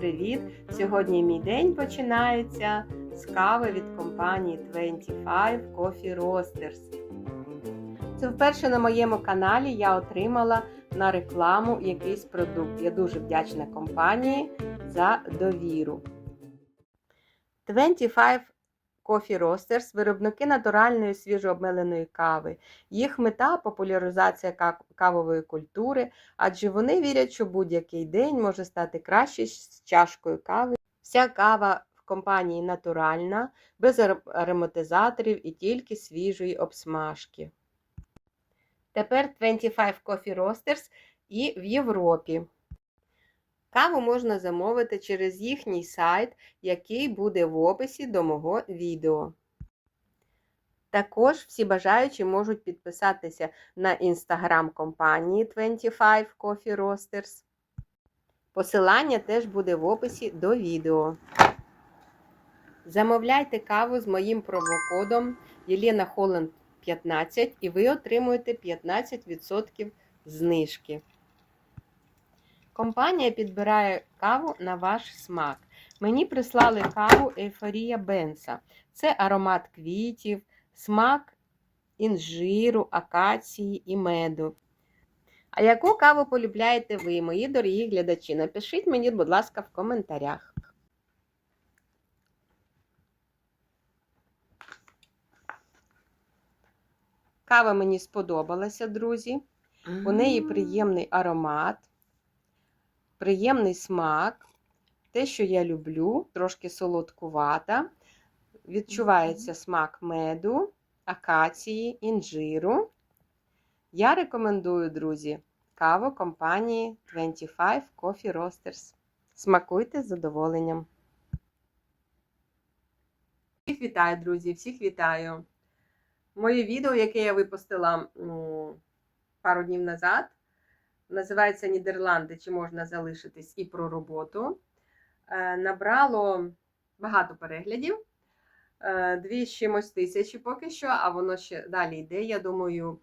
привіт! Сьогодні мій день починається з кави від компанії 25 Coffee Roasters. Це вперше на моєму каналі я отримала на рекламу якийсь продукт. Я дуже вдячна компанії за довіру. 25 Coffee Roasters – виробники натуральної свіжообмеленої кави. Їх мета популяризація кавової культури, адже вони вірять, що будь-який день може стати краще з чашкою кави. Вся кава в компанії натуральна, без ароматизаторів і тільки свіжої обсмажки. Тепер 25 Coffee Roasters і в Європі. Каву можна замовити через їхній сайт, який буде в описі до мого відео. Також всі бажаючі можуть підписатися на інстаграм компанії 25 Coffee Roasters. Посилання теж буде в описі до відео. Замовляйте каву з моїм промокодом Єлена Холланд 15 і ви отримуєте 15% знижки. Компанія підбирає каву на ваш смак. Мені прислали каву Ейфорія Бенса. Це аромат квітів, смак інжиру, акації і меду. А яку каву полюбляєте ви, мої дорогі глядачі? Напишіть мені, будь ласка, в коментарях. Кава мені сподобалася, друзі. У неї приємний аромат приємний смак, те, що я люблю, трошки солодкувата. Відчувається смак меду, акації, інжиру. Я рекомендую, друзі, каву компанії 25 Coffee Roasters. Смакуйте з задоволенням. Всіх вітаю, друзі! Всіх вітаю! Моє відео, яке я випустила пару днів назад, називається Нідерланди, чи можна залишитись і про роботу. Е, набрало багато переглядів, е, дві чимось тисячі поки що, а воно ще далі йде. Я думаю,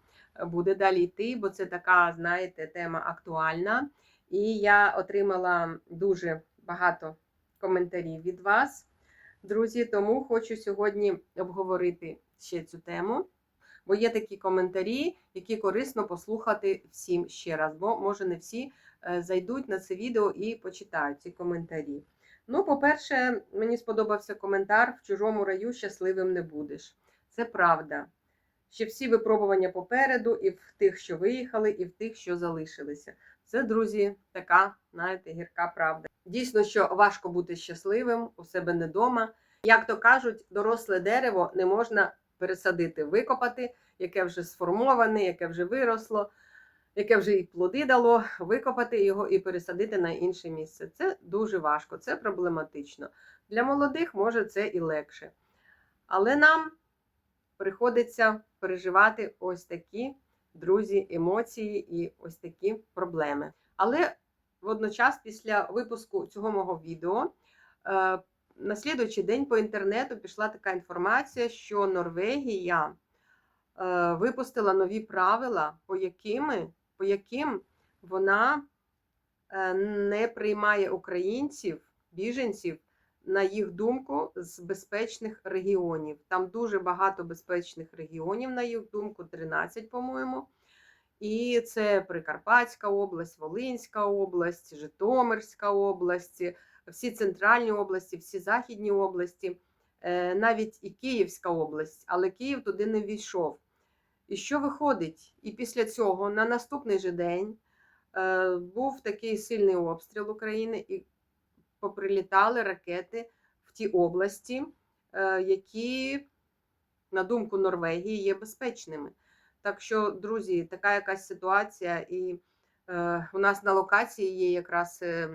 буде далі йти, бо це така, знаєте, тема актуальна. І я отримала дуже багато коментарів від вас, друзі. Тому хочу сьогодні обговорити ще цю тему бо є такі коментарі, які корисно послухати всім ще раз, бо, може, не всі е, зайдуть на це відео і почитають ці коментарі. Ну, по-перше, мені сподобався коментар: в чужому раю щасливим не будеш. Це правда. Ще всі випробування попереду, і в тих, що виїхали, і в тих, що залишилися. Це, друзі, така, знаєте, гірка правда. Дійсно, що важко бути щасливим у себе не вдома. Як то кажуть, доросле дерево не можна пересадити, викопати, яке вже сформоване, яке вже виросло, яке вже і плоди дало, викопати його і пересадити на інше місце. Це дуже важко, це проблематично. Для молодих може це і легше. Але нам приходиться переживати ось такі, друзі, емоції і ось такі проблеми. Але водночас, після випуску цього мого відео, е, на слідуючий день по інтернету пішла така інформація, що Норвегія е, випустила нові правила, по якими, по яким вона е, не приймає українців, біженців, на їх думку, з безпечних регіонів. Там дуже багато безпечних регіонів, на їх думку, 13, по-моєму. І це Прикарпатська область, Волинська область, Житомирська область всі центральні області, всі західні області, е, навіть і Київська область, але Київ туди не війшов. І що виходить? І після цього на наступний же день е, був такий сильний обстріл України, і поприлітали ракети в ті області, е, які, на думку Норвегії, є безпечними. Так що, друзі, така якась ситуація і. Е, у нас на локації є якраз е,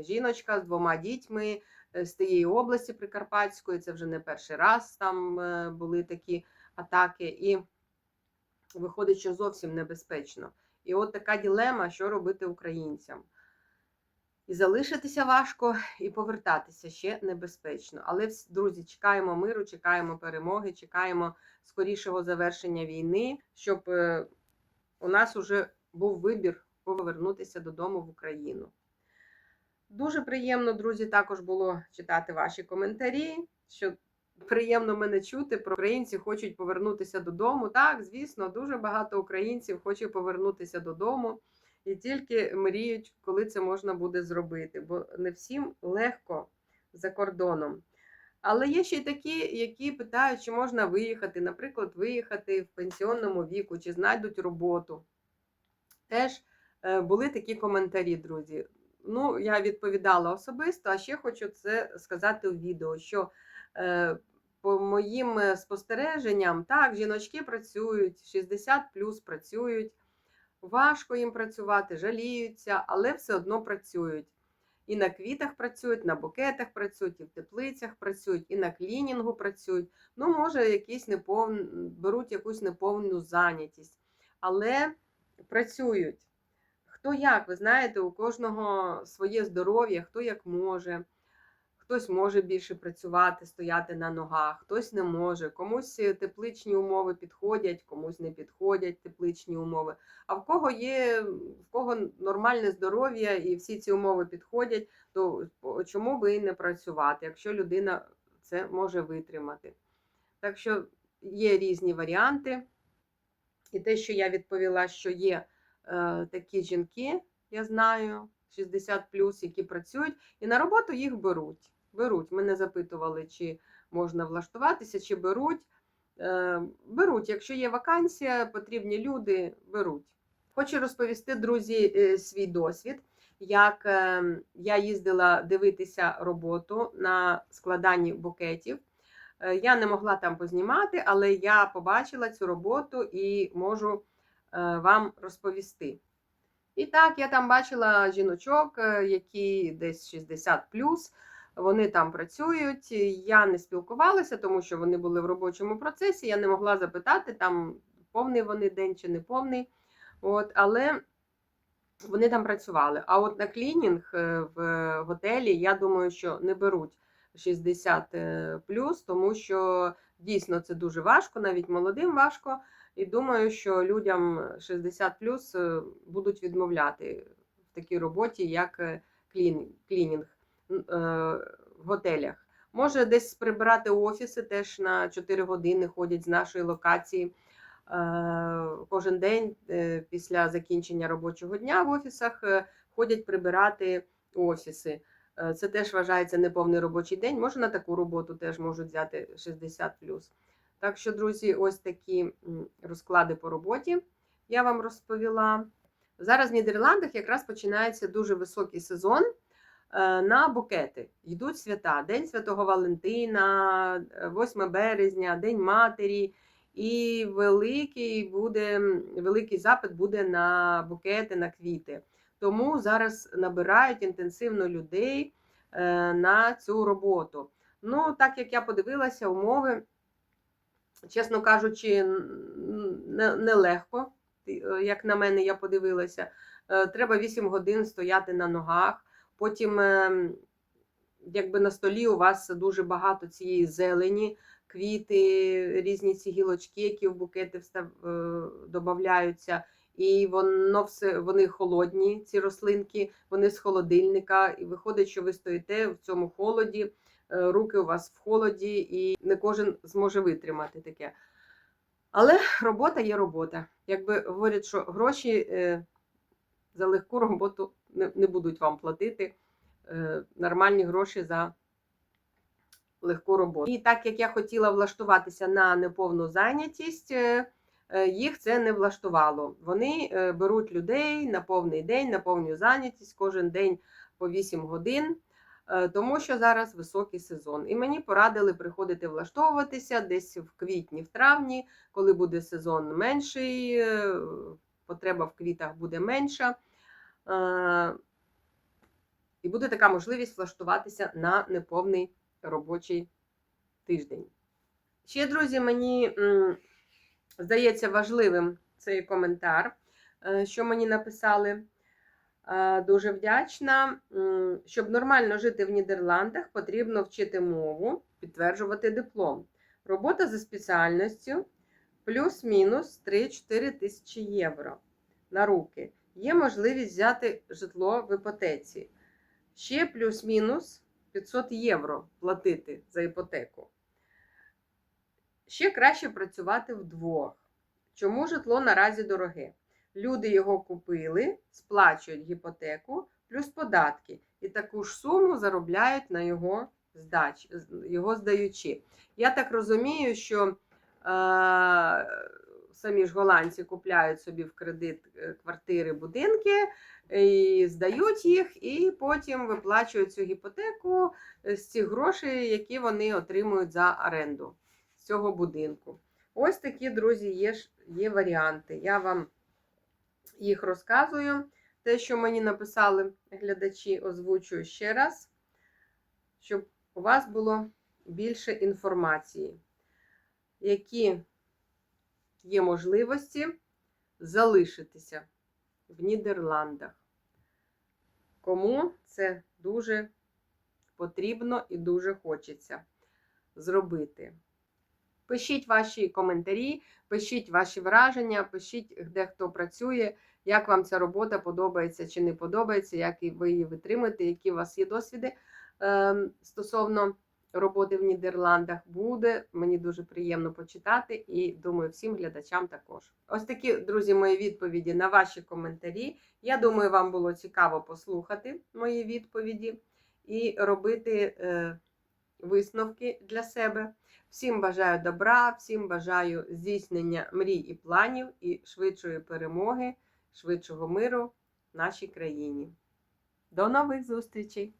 жіночка з двома дітьми е, з тієї області Прикарпатської. Це вже не перший раз там були такі атаки, і виходить, що зовсім небезпечно. І от така ділема, що робити українцям. І залишитися важко, і повертатися ще небезпечно. Але, друзі, чекаємо миру, чекаємо перемоги, чекаємо скорішого завершення війни, щоб у нас уже був вибір повернутися додому в Україну. Дуже приємно, друзі, також було читати ваші коментарі. Що приємно мене чути. Про українці хочуть повернутися додому. Так, звісно, дуже багато українців хоче повернутися додому і тільки мріють, коли це можна буде зробити, бо не всім легко за кордоном. Але є ще й такі, які питають, чи можна виїхати, наприклад, виїхати в пенсіонному віку, чи знайдуть роботу. Теж були такі коментарі, друзі. Ну, я відповідала особисто, а ще хочу це сказати у відео, що е, по моїм е, спостереженням, так, жіночки працюють, 60 плюс працюють, важко їм працювати, жаліються, але все одно працюють. І на квітах працюють, на букетах працюють, і в теплицях працюють, і на клінінгу працюють. Ну, може, якісь неповн... беруть якусь неповну зайнятість, але працюють. Хто як, ви знаєте, у кожного своє здоров'я, хто як може. Хтось може більше працювати, стояти на ногах, хтось не може. Комусь тепличні умови підходять, комусь не підходять тепличні умови. А в кого є, в кого нормальне здоров'я і всі ці умови підходять, то чому би і не працювати, якщо людина це може витримати? Так що є різні варіанти. І те, що я відповіла, що є такі жінки, я знаю, 60 які працюють, і на роботу їх беруть. Беруть. Мене запитували, чи можна влаштуватися, чи беруть. Е, беруть, якщо є вакансія, потрібні люди, беруть. Хочу розповісти, друзі, е, свій досвід, як е, я їздила дивитися роботу на складанні букетів. Е, Я не могла там познімати, але я побачила цю роботу і можу е, вам розповісти. І так, я там бачила жіночок, е, які десь 60 вони там працюють. Я не спілкувалася, тому що вони були в робочому процесі. Я не могла запитати, там повний вони день чи не повний. От, Але вони там працювали. А от на клінінг е, в готелі, я думаю, що не беруть 60 тому що дійсно це дуже важко, навіть молодим важко. І думаю, що людям 60 е, будуть відмовляти в такій роботі, як е, клінінг в готелях. Може десь прибирати офіси, теж на 4 години ходять з нашої локації. Кожен день після закінчення робочого дня в офісах ходять прибирати офіси. Це теж вважається неповний робочий день. Може на таку роботу теж можуть взяти 60 Так що, друзі, ось такі розклади по роботі я вам розповіла. Зараз в Нідерландах якраз починається дуже високий сезон на букети. Йдуть свята: День Святого Валентина, 8 березня, День Матері. І великий буде, великий запит буде на букети, на квіти. Тому зараз набирають інтенсивно людей е, на цю роботу. Ну, так як я подивилася, умови, чесно кажучи, нелегко, не як на мене, я подивилася. Е, треба 8 годин стояти на ногах. Потім, ем, якби на столі у вас дуже багато цієї зелені, квіти, різні ці гілочки, які в букети е, додаються. І воно все вони холодні, ці рослинки, вони з холодильника. І виходить, що ви стоїте в цьому холоді, е, руки у вас в холоді, і не кожен зможе витримати таке. Але робота є робота. Якби говорять, що гроші е, за легку роботу не, будуть вам платити нормальні гроші за легку роботу. І так як я хотіла влаштуватися на неповну зайнятість, е, е, їх це не влаштувало. Вони е, беруть людей на повний день, на повну зайнятість, кожен день по 8 годин. Тому що зараз високий сезон. І мені порадили приходити влаштовуватися десь в квітні, в травні, коли буде сезон менший, потреба в квітах буде менша. І буде така можливість влаштуватися на неповний робочий тиждень. Ще, друзі, мені здається важливим цей коментар, е, що мені написали. Е, дуже вдячна. Щоб нормально жити в Нідерландах, потрібно вчити мову, підтверджувати диплом. Робота за спеціальністю плюс-мінус 3-4 тисячі євро на руки. Є можливість взяти житло в іпотеці. ще плюс-мінус 500 євро платити за іпотеку. Ще краще працювати вдвох. Чому житло наразі дороге? Люди його купили, сплачують гіпотеку плюс податки, і таку ж суму заробляють на його здач, його здаючи. Я так розумію, що е, самі ж голландці купляють собі в кредит е, квартири, будинки, і здають їх, і потім виплачують цю гіпотеку з цих грошей, які вони отримують за оренду цього будинку. Ось такі, друзі, є, є варіанти. Я вам їх розказую. Те, що мені написали глядачі, озвучую ще раз, щоб у вас було більше інформації, які є можливості залишитися в Нідерландах. Кому це дуже потрібно і дуже хочеться зробити. Пишіть ваші коментарі, пишіть ваші враження, пишіть, де хто працює, як вам ця робота подобається чи не подобається, як ви її витримуєте, які у вас є досвіди е, стосовно роботи в Нідерландах. Буде мені дуже приємно почитати і думаю, всім глядачам також. Ось такі, друзі, мої відповіді на ваші коментарі. Я думаю, вам було цікаво послухати мої відповіді і робити е, висновки для себе. Всім бажаю добра, всім бажаю здійснення мрій і планів і швидшої перемоги, швидшого миру в нашій країні. До нових зустрічей!